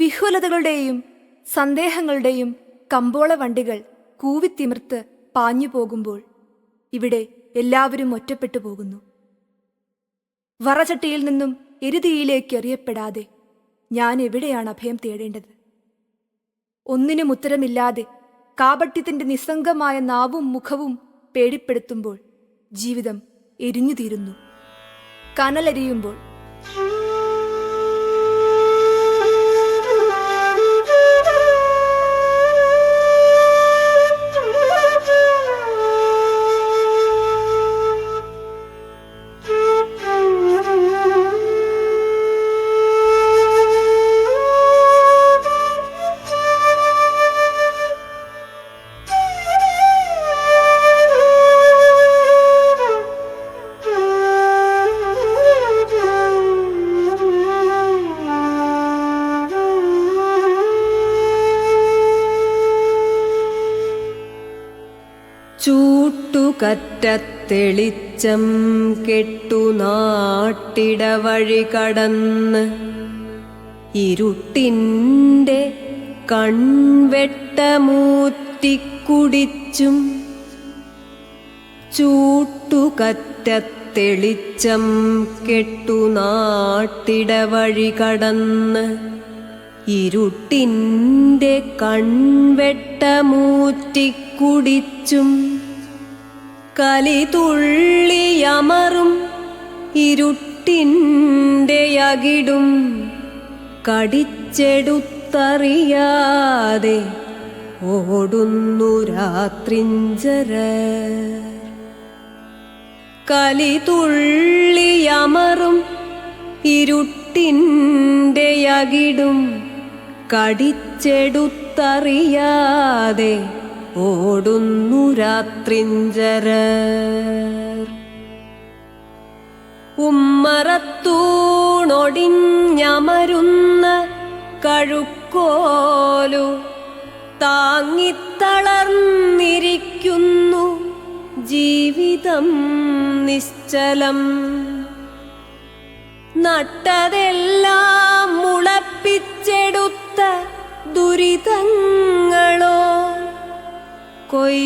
വിഹ്വലതകളുടെയും സന്ദേഹങ്ങളുടെയും കമ്പോള വണ്ടികൾ കൂവിത്തിമിർത്ത് പാഞ്ഞു പോകുമ്പോൾ ഇവിടെ എല്ലാവരും ഒറ്റപ്പെട്ടു പോകുന്നു. വറചട്ടിയിൽ നിന്നും എരുതിയിലേക്ക് എറിയപ്പെടാതെ ഞാൻ എവിടെയാണ് അഭയം തേടേണ്ടത്? ഒന്നിനും ഉത്തരമില്ലാതെ കാപട്യത്തിന്റെ നിസ്സംഗമായ നാവും മുഖവും പേടിപ്പെടുത്തുമ്പോൾ ജീവിതം എരിഞ്ഞു തീരുന്നു കനലെരിയുമ്പോൾ ചൂട്ടുകറ്റത്തെളിച്ചം കെട്ടു നാട്ടിടവഴി കടന്ന് ഇരുട്ടിന്റെ കൺവെട്ടമൂറ്റിക്കുടിച്ചും ചൂട്ടുകറ്റത്തെളിച്ചം കെട്ടു നാട്ടിടവഴി കടന്ന് ഇരുട്ടിന്റെ കൺവെട്ടമൂറ്റിക്കുടിച്ചും കലിതുള്ളിയമറും ഇരുട്ടിന്റെ അകിടും കടിച്ചെടുത്തറിയാതെ ഓടുന്നു രാത്രിഞ്ചര. കലിതുള്ളിയമറും ഇരുട്ടിന്റെ അകിടും കടിച്ചെടുത്തറിയാതെ ഓടുന്നു രാത്രിഞ്ചര. ഉമ്മറത്തൂണൊടിഞ്ഞമരുന്ന കഴുക്കോലു താങ്ങിത്തളർന്നിരിക്കുന്നു ജീവിതം നിശ്ചലം. നട്ടതെല്ലാം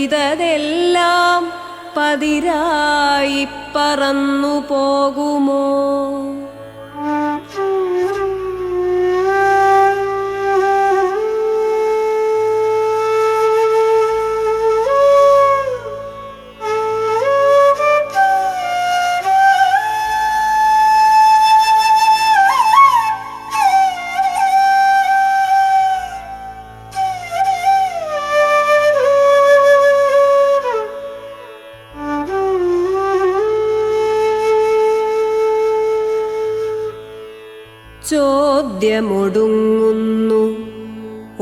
കൊയ്തതെല്ലാം പതിരായി പറന്നു പോകുമോ ചോദ്യമൊടുങ്ങുന്നു.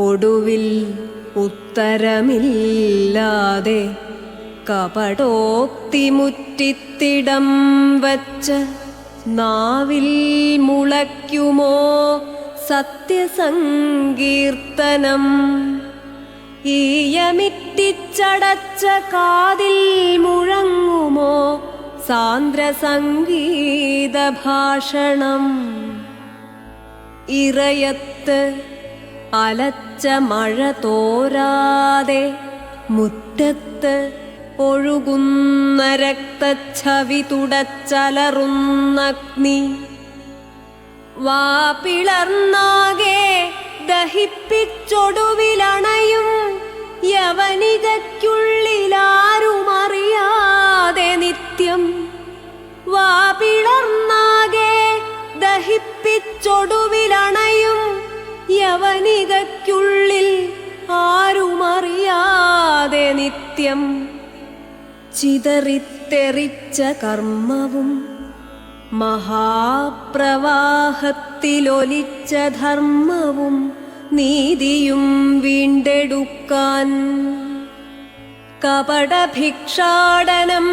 ഒടുവിൽ ഉത്തരമില്ലാതെ കപടോക്തി മുറ്റിത്തിടം വച്ച നാവിൽ മുളയ്ക്കുമോ സത്യസങ്കീർത്തനം? ഈയമിറ്റിച്ചടച്ച കാതിൽ മുഴങ്ങുമോ സാന്ദ്രസംഗീതഭാഷണം? ഭാഷണം ഇറയത്ത് അലച്ച മഴ തോരാതെ മുറ്റത്ത് ഒഴുകുന്ന രക്തച്ഛവി തുടച്ചലറുന്നഗ്നി. വാ പിളർന്നാകെ ദഹിപ്പിച്ചൊടുവിലണയും യവനികയ്ക്കുള്ളിലാരുമറിയാതെ നിത്യം ദഹിപ്പിച്ചൊടുവിലണയും യവനികയ്ക്കുള്ളിൽ ആരുമറിയാതെ നിത്യം ചിതറിത്തെറിച്ച കർമ്മവും മഹാപ്രവാഹത്തിലൊലിച്ച ധർമ്മവും നീതിയും വീണ്ടെടുക്കാൻ കപടഭിക്ഷാടനം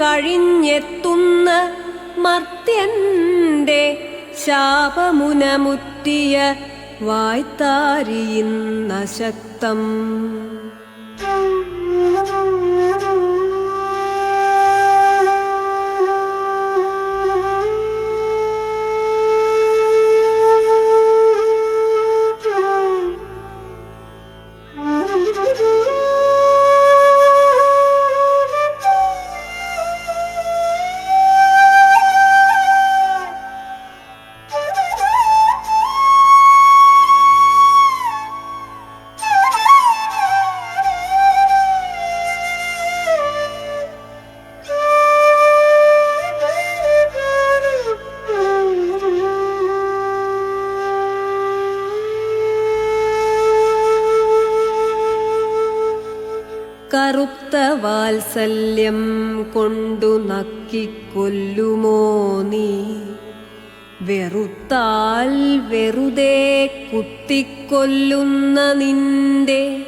കഴിഞ്ഞെത്തുന്ന മർത്യന്റെ ശാപമുനമുറ്റിയ വായ്ത്താരിയുന്ന വാത്സല്യം കൊണ്ടു നക്കിക്കൊല്ലുമോ നീ? വെറുത്താൽ വെറുതെ കുത്തിക്കൊല്ലുന്ന നിന്റെ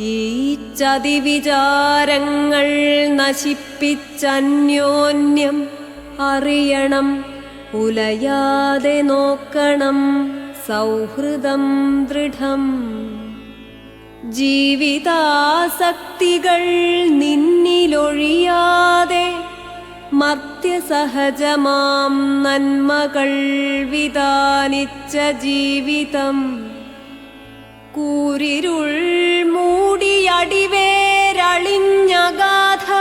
ഈ ചതിവിചാരങ്ങൾ നശിപ്പിച്ചന്യോന്യം അറിയണം ഉലയാതെ നോക്കണം സൗഹൃദം ദൃഢം. ജീവിതാസക്തികൾ നിന്നിലൊഴിയാതെ മർത്യസഹജമാം നന്മകൾ വിതാനിച്ച ജീവിതം. കൂരിരുൾ മൂടിയടിവേരളിഞ്ഞഗാധമാം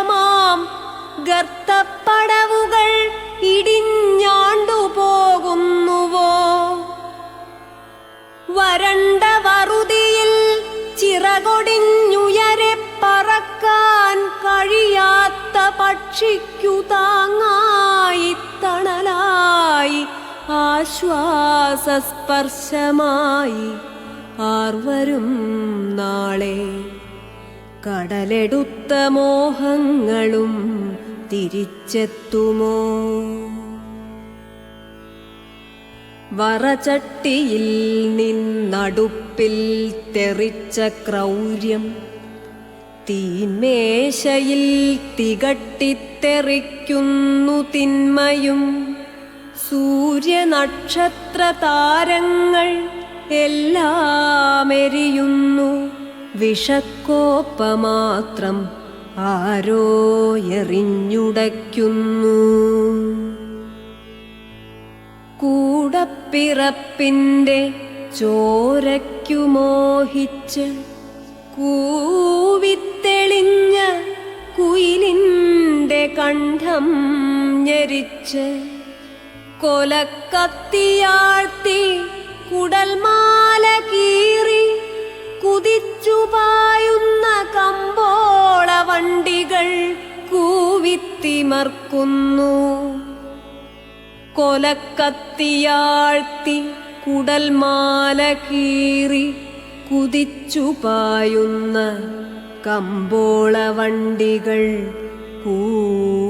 പക്ഷിക്കു താങ്ങായി തണലായി ആശ്വാസസ്പർശമായി ആർവരും നാളെ. കടലെടുത്ത മോഹങ്ങളും തിരിച്ചെത്തുമോ? വറചട്ടിയിൽ നിന്നടുപ്പിൽ തെറിച്ച ക്രൗര്യം തീന്മേശയിൽ തികട്ടിത്തെറിക്കുന്നു തിന്മയും. സൂര്യനക്ഷത്ര താരങ്ങൾ എല്ലാമെരിയുന്നു വിഷക്കോപ്പമാത്രം ആരോ എറിഞ്ഞുടയ്ക്കുന്നു. കൂടപ്പിറപ്പിന്റെ ചോരയ്ക്കു മോഹിച്ച് കൂവിത്തെളിഞ്ഞ കുയിലിന്റെ കണ്ഠം ഞെരിച്ച് കൊലക്കത്തിയാഴ്ത്തി കുടൽമാല കീറി കുതിച്ചുപായുന്ന കമ്പോള വണ്ടികൾ കൂവിത്തിമർക്കുന്നു. കൊലക്കത്തിയാഴ്ത്തി കുടൽമാല കീറി കുതിച്ചു പായുന്ന കമ്പോള വണ്ടികൾ കൂവിത്തിമർക്കുന്നു.